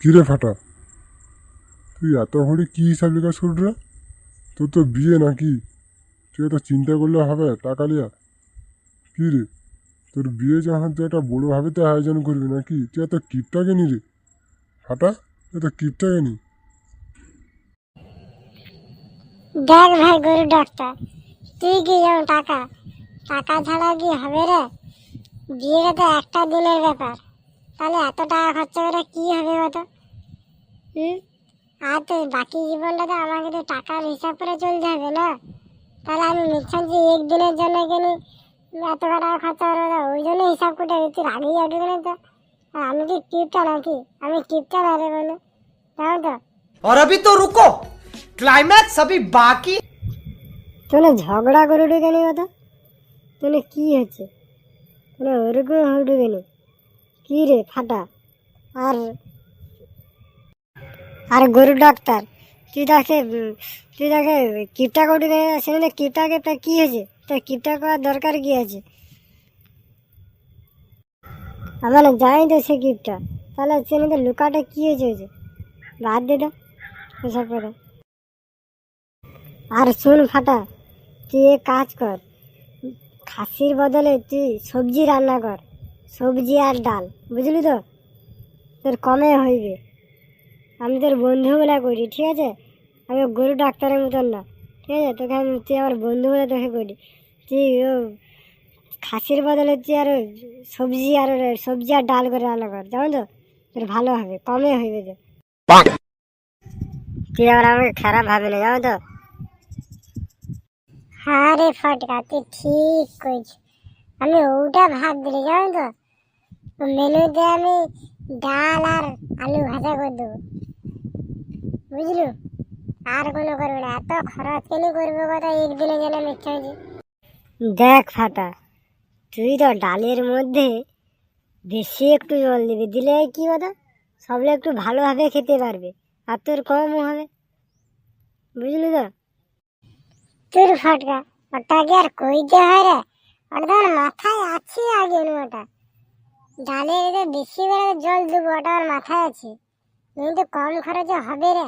কিরে ফাটা? তুই এত ঘড়ি কী হিসাব নিকাশ রে? তোর তো বিয়ে নাকি? তুই এত চিন্তা করলে হবে, টাকা লিয়া। কী রে? তোর বিয়ে যখন তুই একটা বড়োভাবে তো আয়োজন করবি নাকি? তুই এত কিপটাকে নি রে? ফাটা, তুই এত কিপটাকে নি দেখ ভাই গরু ডাক্তার, তুই কি যেমন টাকা টাকা ছাড়া কি হবে রে? বিয়েটা তো একটা দিনের ব্যাপার। তাহলে এত টাকা খরচা করে কি হবে কত হুম আর তো বাকি জীবনটা তো আমাকে তো টাকার হিসাব করে চলতে হবে না তাহলে আমি নিচ্ছান যে একদিনের জন্য কিনি এত টাকা খরচা করবো না ওই জন্য হিসাব করে তুই আগেই উঠবে না তো আর আমি কি কিপটা নাকি আমি কিপটা না রে বলে জানো তো और अभी तो रुको क्लाइमैक्स अभी बाकी তোনে ঝগড়া করে উঠে কেন কথা তোনে কি হচ্ছে তোনে ওরকম উঠে কেন কি রে ফাটা? আর আর গরু ডাক্তার? তুই উম, তুই তাকে কিপটা করে সেখানে কিপটাকে তা কি হয়েছে? তা কিপটা করার দরকার কী আছে? আমার জানি তো সে কিপটা। তাহলে সেখানে লুকাটা কী হয়েছে হয়েছে বাদ দে তো ওসব কথা। আর শুন ফাটা তুই এক কাজ কর। খাসির বদলে তুই সবজি রান্না কর। সবজি আর ডাল, বুঝলি তো? তোর কমে হইবে। আমি তোর বন্ধু বলে করি ঠিক আছে? আমি গরু ডাক্তারের মতন না, ঠিক আছে? তোকে আমি তুই আমার বন্ধু বলে তোকে করি তুই ও খাসির বদলে তুই আর সবজি আর সবজি আর ডাল করে রান্না কর, জানো তো? তোর ভালো হবে, কমে হইবে তো তুই আবার আমাকে খারাপ ভাবে না, জানো তো? হ্যাঁ রে ফটকা, তুই ঠিক কইছ। আমি ওটা ভাত দিলি জানো তো? মেনুতে আমি ডাল আর আলু ভাজা করে দেবো। বুঝলু? আর কোনো করব না। এত খরচ কেন করব কথা একদিনে যেন মিথ্যা হয়েছে দেখ ফাটা, তুই তো ডালের মধ্যে বেশি একটু জল দিবি। দিলে কি কথা সবলে একটু ভালোভাবে খেতে পারবে। আর তোর কমও হবে। বুঝলি তো? তোর ফটকা। ওটা কি আর কইতে হয় রে। ওটা মাথায় আছে আগে ওটা ডালে এটা বেশি করে জল দেবো, ওটা আমার মাথায় আছে। কিন্তু কম খরচে হবে রে।